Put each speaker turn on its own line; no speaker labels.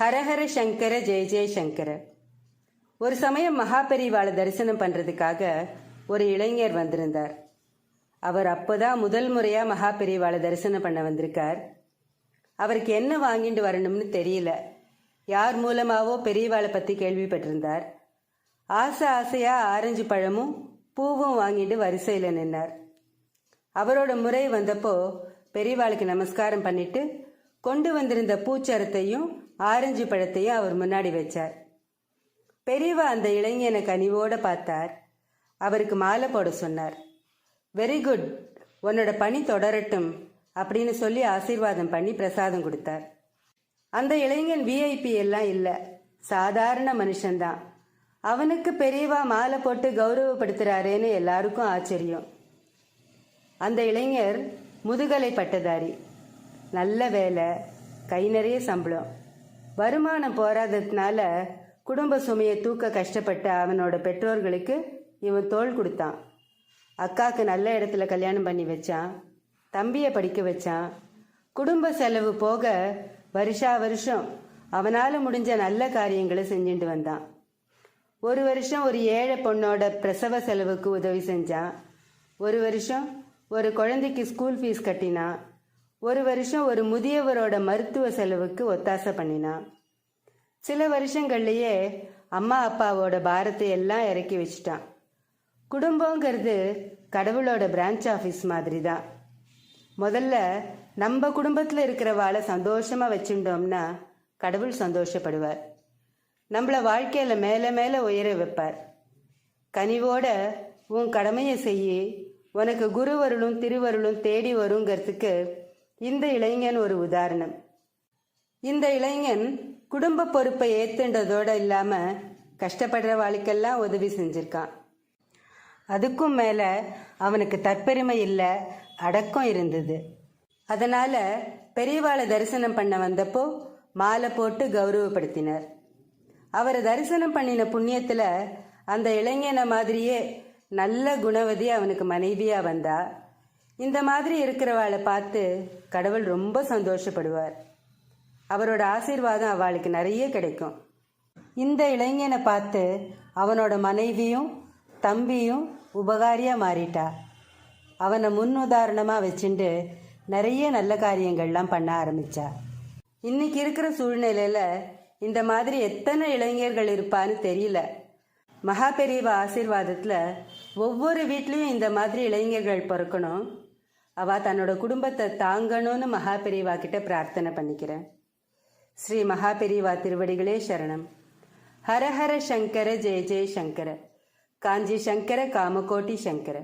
ஹரஹர சங்கர ஜெய ஜெய சங்கர. ஒரு சமயம் மகாபெரிவாளை தரிசனம் பண்றதுக்காக ஒரு இளைஞர் வந்திருந்தார். அவர் அப்போதான் முதல் முறையா மகாபெரிவாளை தரிசனம் பண்ண வந்திருக்கார். அவருக்கு என்ன வாங்கிட்டு வரணும்னு தெரியல. யார் மூலமாவோ பெரியவாளை பத்தி கேள்விப்பட்டிருந்தார். ஆசை ஆசையா ஆரஞ்சு பழமும் பூவும் வாங்கிட்டு வரிசையில் நின்னார். அவரோட முறை வந்தப்போ பெரியவாளுக்கு நமஸ்காரம் பண்ணிட்டு கொண்டு வந்திருந்த பூச்சரத்தையும் ஆரஞ்சு பழத்தையும் அவர் முன்னாடி வச்சார். பெரியவா அந்த இளைஞனை கனிவோட பார்த்தார். அவருக்கு மாலை போட சொன்னார். வெரி குட் உன்னோட பணி தொடரட்டும் அப்படின்னு சொல்லி ஆசீர்வாதம் பண்ணி பிரசாதம் கொடுத்தார். அந்த இளைஞன் விஐபி எல்லாம் இல்லை. சாதாரண மனுஷன்தான். அவனுக்கு பெரியவா மாலை போட்டு கௌரவப்படுத்துறாரேன்னு எல்லாருக்கும் ஆச்சரியம். அந்த இளைஞர் முதுகலை பட்டதாரி. நல்ல வேலை கை நிறைய சம்பளம். வருமானம் போராததுனால குடும்ப சுமையை தூக்க கஷ்டப்பட்ட அவனோட பெற்றோர்களுக்கு இவன் தோள் கொடுத்தான். அக்காவுக்கு நல்ல இடத்துல கல்யாணம் பண்ணி வச்சான் தம்பியை படிக்க வச்சான். குடும்ப செலவு போக வருஷா வருஷம் அவனால் முடிஞ்ச நல்ல காரியங்களை செஞ்சுட்டு வந்தான். ஒரு வருஷம் ஒரு ஏழை பொண்ணோட பிரசவ செலவுக்கு உதவி செஞ்சான். ஒரு வருஷம் ஒரு குழந்தைக்கு ஸ்கூல் ஃபீஸ் கட்டினான். ஒரு வருஷம் ஒரு முதியவரோட மருத்துவ செலவுக்கு ஒத்தாசை பண்ணினான் சில வருஷங்கள்லயே அம்மா அப்பாவோட பாரத்தை எல்லாம் இறக்கி வச்சிட்டான். குடும்பங்கிறது கடவுளோட பிரான்ச் ஆஃபீஸ் மாதிரி தான் முதல்ல நம்ம குடும்பத்தில் இருக்கிறவாளை சந்தோஷமா வச்சுட்டோம்னா கடவுள் சந்தோஷப்படுவார். நம்மள வாழ்க்கையில மேலே மேலே உயர வைப்பார். கனிவோட உன் கடமையை செய்யி உனக்கு குருவருளும் திருவருளும் தேடி வருங்கிறதுக்கு இந்த இளைஞன் ஒரு உதாரணம். இந்த இளைஞன் குடும்ப பொறுப்பை ஏத்துண்டதோட இல்லாம கஷ்டப்படுற வாழ்க்கெல்லாம் உதவி செஞ்சிருக்கான். அதுக்கும் மேல அவனுக்கு தற்பெருமை இல்லை அடக்கம் இருந்தது. அதனால பெரியவாளை தரிசனம் பண்ண வந்தப்போ மாலை போட்டு கௌரவப்படுத்தினர். அவரை தரிசனம் பண்ணின புண்ணியத்துல அந்த இளைஞனை மாதிரியே நல்ல குணவதி அவனுக்கு மனைவியா வந்தா இந்த மாதிரி இருக்கிறவாளை பார்த்து கடவுள் ரொம்ப சந்தோஷப்படுவார். அவரோட ஆசீர்வாதம் அவளுக்கு நிறைய கிடைக்கும். இந்த இளைஞனை பார்த்து அவனோட மனைவியும் தம்பியும் உபகாரியாக மாறிட்டா. அவனை முன் உதாரணமாக வச்சுண்டு நிறைய நல்ல காரியங்கள்லாம் பண்ண ஆரம்பித்தா இன்னைக்கு இருக்கிற சூழ்நிலையில் இந்த மாதிரி எத்தனை இளைஞர்கள் இருப்பான்னு தெரியல. மகா பெரியவா ஆசீர்வாதத்தில் ஒவ்வொரு வீட்லேயும் இந்த மாதிரி இளைஞர்கள் பிறக்கணும். அவ தன்னோட குடும்பத்தை தாங்கணும்னு மகாபெரிவா கிட்ட பிரார்த்தனை பண்ணிக்கிறேன். ஸ்ரீ மகா பெரியவா திருவடிகளே சரணம். ஹரஹர சங்கர ஜெய ஜெய சங்கர. காஞ்சி சங்கர காமகோட்டி சங்கர.